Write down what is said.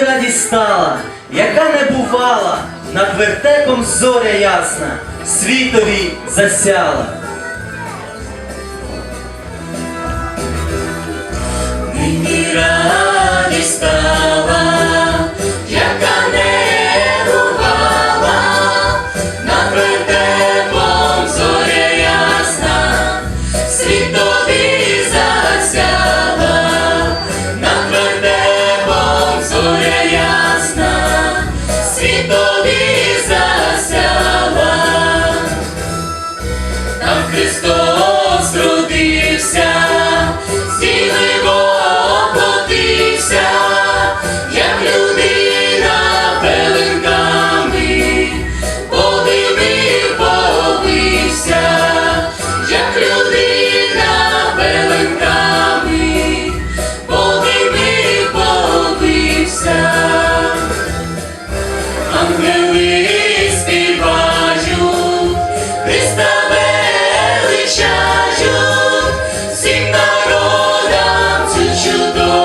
небі стала, яка не бувала, над вертепом зоря ясна, світові засяла. God.